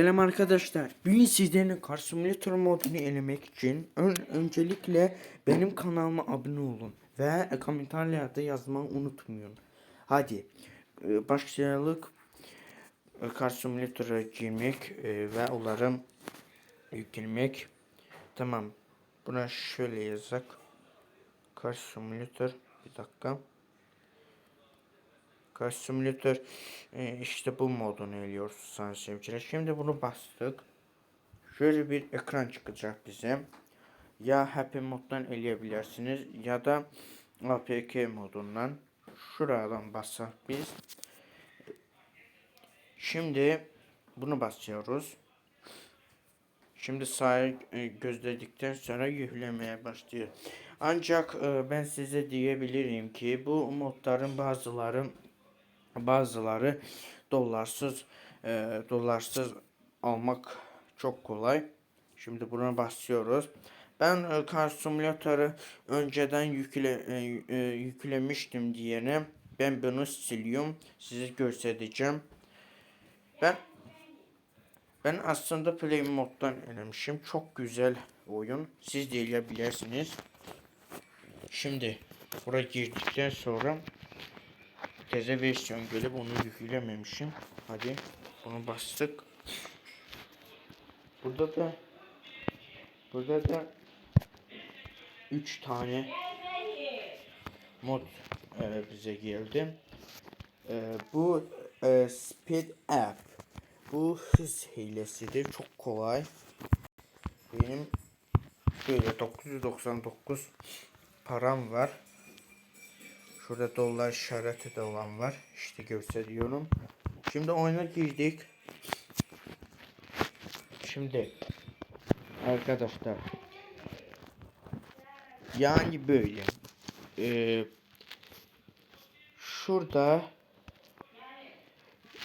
Selam arkadaşlar. Bugün sizlerin Car Simulator modunu elemek için ön, öncelikle benim kanalıma abone olun ve komentarlarda yazmayı unutmayın. Hadi e, başlayalım. E, Car Simulator'a girmek e, ve onları yüklemek. Tamam. Buna şöyle yazak. Car Simulator. Bir dakika. Car Simulator e, işte bu modunu eliyoruz sayın seyirciler. Şimdi bunu bastık. Şöyle bir ekran çıkacak bize. Ya Happy moddan eleyebilirsiniz ya da APK modundan. Şuradan bassak biz. Şimdi bunu basıyoruz. Şimdi sağa e, gözledikten sonra yüklemeye başlıyor. Ancak e, ben size diyebilirim ki bu modların bazıları bazıları dollarsız e, dollarsız almak çok kolay. Şimdi buna basıyoruz. Ben e, Simulator'ı önceden yükle, e, e, yüklemiştim diyene ben bunu siliyorum. Size göstereceğim. Ben ben aslında Play moddan elemişim. Çok güzel oyun. Siz de eleyebilirsiniz. Şimdi buraya girdikten sonra teze versiyon gelip onu yüklememişim. Hadi bunu bastık. Burada da burada da 3 tane mod e, bize geldi. E, bu e, Speed App. Bu hız hilesidir. Çok kolay. Benim böyle 999 param var. Şurada dolar işareti de olan var. İşte gösteriyorum. Şimdi oyuna girdik. Şimdi arkadaşlar yani böyle ee, şurada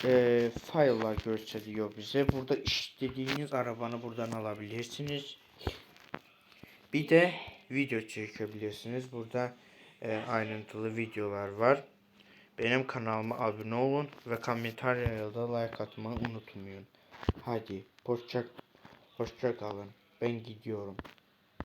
e, file'lar gösteriyor bize. Burada istediğiniz arabanı buradan alabilirsiniz. Bir de video çekebilirsiniz. Burada e, ayrıntılı videolar var. Benim kanalıma abone olun ve komentarlarda like atmayı unutmayın. Hadi hoşça hoşça kalın. Ben gidiyorum.